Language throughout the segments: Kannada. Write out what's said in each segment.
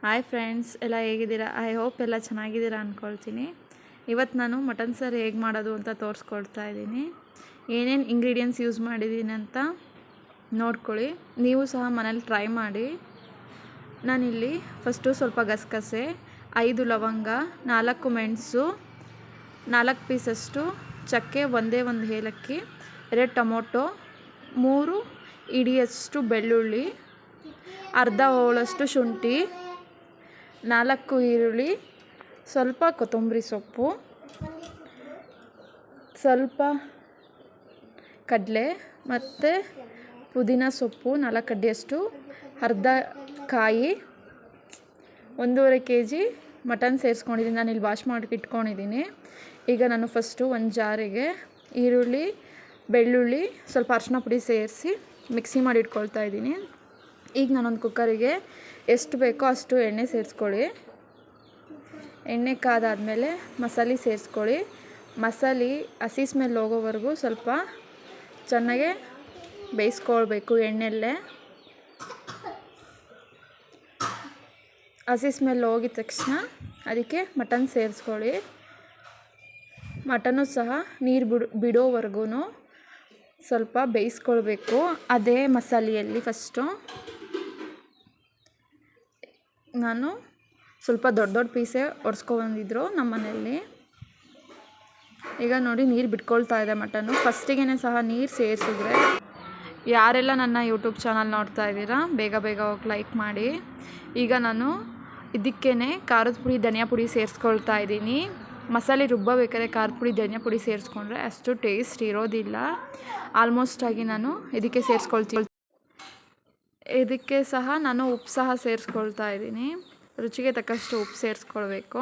ಹಾಯ್ ಫ್ರೆಂಡ್ಸ್ ಎಲ್ಲ ಹೇಗಿದ್ದೀರಾ? ಐ ಹೋಪ್ ಎಲ್ಲ ಚೆನ್ನಾಗಿದ್ದೀರಾ ಅಂದ್ಕೊಳ್ತೀನಿ ಇವತ್ತು ನಾನು ಮಟನ್ ಸಾರು ಹೇಗೆ ಮಾಡೋದು ಅಂತ ತೋರಿಸ್ಕೊಳ್ತಾ ಇದ್ದೀನಿ. ಏನೇನು ಇಂಗ್ರೀಡಿಯೆಂಟ್ಸ್ ಯೂಸ್ ಮಾಡಿದ್ದೀನಿ ಅಂತ ನೋಡ್ಕೊಳ್ಳಿ. ನೀವು ಸಹ ಮನೇಲಿ ಟ್ರೈ ಮಾಡಿ. ನಾನಿಲ್ಲಿ ಫಸ್ಟು ಸ್ವಲ್ಪ ಗಸಗಸೆ, ಐದು ಲವಂಗ, ನಾಲ್ಕು ಮೆಣಸು, ನಾಲ್ಕು ಪೀಸಷ್ಟು ಚಕ್ಕೆ, ಒಂದೇ ಒಂದು ಏಲಕ್ಕಿ, ಎರಡು ಟೊಮೊಟೊ, ಮೂರು ಇಡಿಯಷ್ಟು ಬೆಳ್ಳುಳ್ಳಿ, ಅರ್ಧ ಹೋಳಷ್ಟು ಶುಂಠಿ ನಾಲ್ಕು ಈರುಳ್ಳಿ, ಸ್ವಲ್ಪ ಕೊತ್ತಂಬರಿ ಸೊಪ್ಪು, ಸ್ವಲ್ಪ ಕಡಲೆ ಮತ್ತು ಪುದೀನ ಸೊಪ್ಪು ನಾಲ್ಕು ಕಡ್ಡಿಯಷ್ಟು ಅರ್ಧ ಕಾಯಿ, ಒಂದೂವರೆ ಕೆ ಜಿ ಮಟನ್ ಸೇರಿಸ್ಕೊಂಡಿದ್ದೀನಿ. ನಾನು ಇಲ್ಲಿ ವಾಶ್ ಮಾಡಿ ಇಟ್ಕೊಂಡಿದ್ದೀನಿ. ಈಗ ನಾನು ಫಸ್ಟು ಒಂದು ಜಾರಿಗೆ ಈರುಳ್ಳಿ, ಬೆಳ್ಳುಳ್ಳಿ, ಸ್ವಲ್ಪ ಅರಿಶಿನ ಪುಡಿ ಸೇರಿಸಿ ಮಿಕ್ಸಿ ಮಾಡಿ ಇಟ್ಕೊಳ್ತಾ ಇದ್ದೀನಿ. ಈಗ ನಾನೊಂದು ಕುಕ್ಕರಿಗೆ ಎಷ್ಟು ಬೇಕೋ ಅಷ್ಟು ಎಣ್ಣೆ ಸೇರಿಸ್ಕೊಳ್ಳಿ. ಎಣ್ಣೆ ಕಾದಾದಮೇಲೆ ಮಸಾಲೆ ಸೇರಿಸ್ಕೊಳ್ಳಿ. ಮಸಾಲೆ ಹಸಿ ಸ್ಮೆಲ್ ಹೋಗೋವರೆಗೂ ಸ್ವಲ್ಪ ಚೆನ್ನಾಗೆ ಬೇಯಿಸ್ಕೊಳ್ಬೇಕು ಎಣ್ಣೆಲ್ಲೇ ಹಸಿ ಸ್ಮೆಲ್ ಹೋಗಿದ ತಕ್ಷಣ ಅದಕ್ಕೆ ಮಟನ್ ಸೇರಿಸ್ಕೊಳ್ಳಿ. ಮಟನು ಸಹ ನೀರು ಬಿಡು ಬಿಡೋವರೆಗೂ ಸ್ವಲ್ಪ ಬೇಯಿಸ್ಕೊಳ್ಬೇಕು. ಅದೇ ಮಸಾಲೆಯಲ್ಲಿ ಫಸ್ಟು ನಾನು ಸ್ವಲ್ಪ ದೊಡ್ಡ ದೊಡ್ಡ ಪೀಸೇ ಒಡ್ಸ್ಕೊಬಂದಿದ್ರು ನಮ್ಮ ಮನೆಯಲ್ಲಿ ಈಗ ನೋಡಿ ನೀರು ಬಿಟ್ಕೊಳ್ತಾ ಇದೆ ಮಟನ್ನು. ಫಸ್ಟಿಗೆ ಸಹ ನೀರು ಸೇರಿಸಿದ್ರೆ. ಯಾರೆಲ್ಲ ನನ್ನ ಯೂಟ್ಯೂಬ್ ಚಾನಲ್ ನೋಡ್ತಾ ಇದ್ದೀರಾ, ಬೇಗ ಬೇಗ ಹೋಗಿ ಲೈಕ್ ಮಾಡಿ. ಈಗ ನಾನು ಇದಕ್ಕೇ ಖಾರದ ಪುಡಿ, ಧನಿಯಾ ಪುಡಿ ಸೇರಿಸ್ಕೊಳ್ತಾ ಇದ್ದೀನಿ. ಮಸಾಲೆ ರುಬ್ಬಬೇಕಾದ್ರೆ ಖಾರದ ಪುಡಿ, ಧನಿಯಾ ಪುಡಿ ಸೇರಿಸ್ಕೊಂಡ್ರೆ ಅಷ್ಟು ಟೇಸ್ಟ್ ಇರೋದಿಲ್ಲ. ಆಲ್ಮೋಸ್ಟ್ ಆಗಿ ನಾನು ಇದಕ್ಕೆ ಸೇರಿಸ್ಕೊಳ್ತೀನಿ. ಇದಕ್ಕೆ ಸಹ ನಾನು ಉಪ್ಪು ಸಹ ಸೇರಿಸ್ಕೊಳ್ತಾ ಇದ್ದೀನಿ. ರುಚಿಗೆ ತಕ್ಕಷ್ಟು ಉಪ್ಪು ಸೇರಿಸ್ಕೊಳ್ಬೇಕು.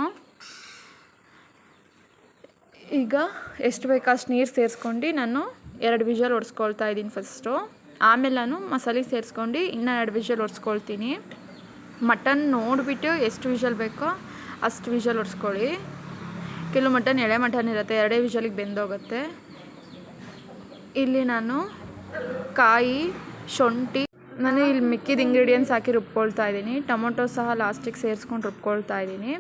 ಈಗ ಎಷ್ಟು ಬೇಕಷ್ಟು ನೀರು ಸೇರಿಸ್ಕೊಂಡು ನಾನು ಎರಡು ವಿಷಲ್ ಹೊಡ್ಸ್ಕೊಳ್ತಾ ಇದ್ದೀನಿ ಫಸ್ಟು. ಆಮೇಲೆ ನಾನು ಮಸಾಲೆ ಸೇರಿಸ್ಕೊಂಡು ಇನ್ನೂ ಎರಡು ವಿಷಲ್ ಹೊಡ್ಸ್ಕೊಳ್ತೀನಿ ಮಟನ್ ನೋಡಿಬಿಟ್ಟು ಎಷ್ಟು ವಿಷಲ್ ಬೇಕೋ ಅಷ್ಟು ವಿಷಲ್ ಒಡ್ಸ್ಕೊಳ್ಳಿ. ಕೆಲವು ಮಟನ್ ಎಳೆ ಮಟನ್ ಇರುತ್ತೆ, ಎರಡೇ ವಿಷಲಿಗೆ ಬೆಂದೋಗುತ್ತೆ. ಇಲ್ಲಿ ನಾನು ಕಾಯಿ, ಶುಂಠಿ ನಾನು ಇಲ್ಲಿ ಮಿಕ್ಕಿದ ಇಂಗ್ರೀಡಿಯೆಂಟ್ಸ್ ಹಾಕಿ ರುಬ್ಕೊಳ್ತಾ ಇದ್ದೀನಿ. ಟೊಮೊಟೊ ಸಹ ಲಾಸ್ಟಿಗೆ ಸೇರಿಸ್ಕೊಂಡು ರುಬ್ಕೊಳ್ತಾ ಇದ್ದೀನಿ.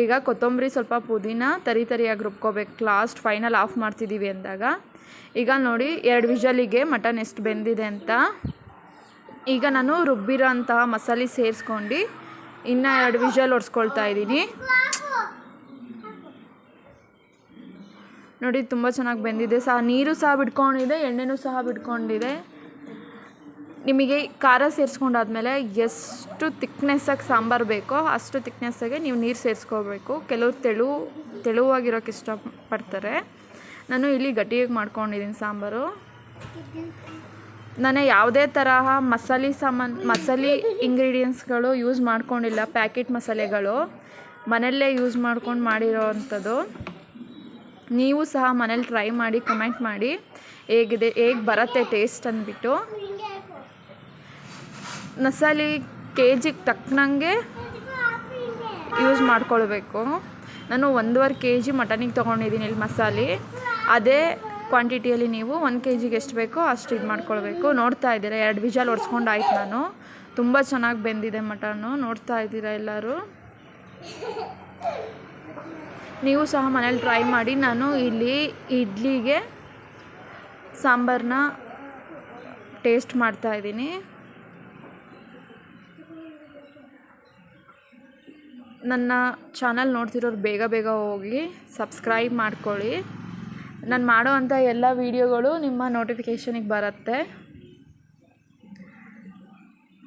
ಈಗ ಕೊತ್ತಂಬರಿ ಸ್ವಲ್ಪ ಪುದೀನ ತರಿ ತರಿಯಾಗಿ ರುಬ್ಕೋಬೇಕು. ಲಾಸ್ಟ್ ಫೈನಲ್ ಆಫ್ ಮಾಡ್ತಿದ್ದೀವಿ ಅಂದಾಗ. ಈಗ ನೋಡಿ, ಎರಡು ವಿಷಲಿಗೆ ಮಟನ್ ಎಷ್ಟು ಬೆಂದಿದೆ ಅಂತ. ಈಗ ನಾನು ರುಬ್ಬಿರೋ ಅಂತಹ ಮಸಾಲೆ ಸೇರಿಸ್ಕೊಂಡು ಇನ್ನು ಎರಡು ವಿಷಲ್ ಒಡ್ಸ್ಕೊಳ್ತಾ ಇದ್ದೀನಿ. ನೋಡಿ, ತುಂಬ ಚೆನ್ನಾಗಿ ಬೆಂದಿದೆ. ಸಹ ನೀರು ಸಹ ಬಿಟ್ಕೊಂಡಿದೆ, ಎಣ್ಣೆನೂ ಸಹ ಬಿಟ್ಕೊಂಡಿದೆ. ನಿಮಗೆ ಖಾರ ಸೇರಿಸ್ಕೊಂಡಾದ್ಮೇಲೆ ಎಷ್ಟು ತಿಕ್ನೆಸ್ಸಾಗಿ ಸಾಂಬಾರು ಬೇಕೋ ಅಷ್ಟು ತಿಕ್ನೆಸ್ಸಾಗೆ ನೀವು ನೀರು ಸೇರಿಸ್ಕೋಬೇಕು. ಕೆಲವ್ರು ತೆಳು ತೆಳುವಾಗಿರೋಕ್ಕೆ ಇಷ್ಟಪಡ್ತಾರೆ. ನಾನು ಇಲ್ಲಿ ಗಟ್ಟಿಯಾಗಿ ಮಾಡ್ಕೊಂಡಿದ್ದೀನಿ ಸಾಂಬಾರು. ನಾನು ಯಾವುದೇ ತರಹ ಮಸಾಲೆ ಸಾಮಾನು, ಮಸಾಲೆ ಇಂಗ್ರೀಡಿಯೆಂಟ್ಸ್ಗಳು ಯೂಸ್ ಮಾಡ್ಕೊಂಡಿಲ್ಲ ಪ್ಯಾಕೆಟ್ ಮಸಾಲೆಗಳು. ಮನೆಯಲ್ಲೇ ಯೂಸ್ ಮಾಡ್ಕೊಂಡು ಮಾಡಿರೋ ಅಂಥದ್ದು ನೀವು ಸಹ ಮನೇಲಿ ಟ್ರೈ ಮಾಡಿ ಕಮೆಂಟ್ ಮಾಡಿ, ಹೇಗಿದೆ, ಹೇಗೆ ಬರುತ್ತೆ ಟೇಸ್ಟ್ ಅಂದ್ಬಿಟ್ಟು. ಮಸಾಲೆ ಕೆ ಜಿಗೆ ತಕ್ಕನಂಗೆ ಯೂಸ್ ಮಾಡ್ಕೊಳ್ಬೇಕು. ನಾನು ಒಂದೂವರೆ ಕೆ ಜಿ ಮಟನಿಗೆ ತೊಗೊಂಡಿದ್ದೀನಿ ಇಲ್ಲಿ ಮಸಾಲೆ. ಅದೇ ಕ್ವಾಂಟಿಟಿಯಲ್ಲಿ ನೀವು ಒಂದು ಕೆ ಜಿಗೆ ಎಷ್ಟು ಬೇಕೋ ಅಷ್ಟು ಇದು ಮಾಡ್ಕೊಳ್ಬೇಕು. ನೋಡ್ತಾ ಇದ್ದೀರಾ, ಎರಡು ವಿಜಲ್ ಒಡ್ಸ್ಕೊಂಡು ಆಯ್ತು ನಾನು. ತುಂಬ ಚೆನ್ನಾಗಿ ಬೆಂದಿದೆ ಮಟನ್ನು ನೋಡ್ತಾ ಇದ್ದೀರಾ ಎಲ್ಲರೂ? ನೀವು ಸಹ ಮನೇಲಿ ಟ್ರೈ ಮಾಡಿ. ನಾನು ಇಲ್ಲಿ ಇಡ್ಲಿಗೆ ಸಾಂಬಾರನ್ನ ಟೇಸ್ಟ್ ಮಾಡ್ತಾ ಇದ್ದೀನಿ. ನನ್ನ ಚಾನಲ್ ನೋಡ್ತಿರೋರು ಬೇಗ ಬೇಗ ಹೋಗಿ ಸಬ್ಸ್ಕ್ರೈಬ್ ಮಾಡ್ಕೊಳ್ಳಿ. ನಾನು ಮಾಡೋ ಅಂಥ ಎಲ್ಲ ವೀಡಿಯೋಗಳು ನಿಮ್ಮ ನೋಟಿಫಿಕೇಷನಿಗೆ ಬರುತ್ತೆ.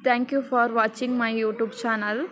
Thank you for watching my YouTube channel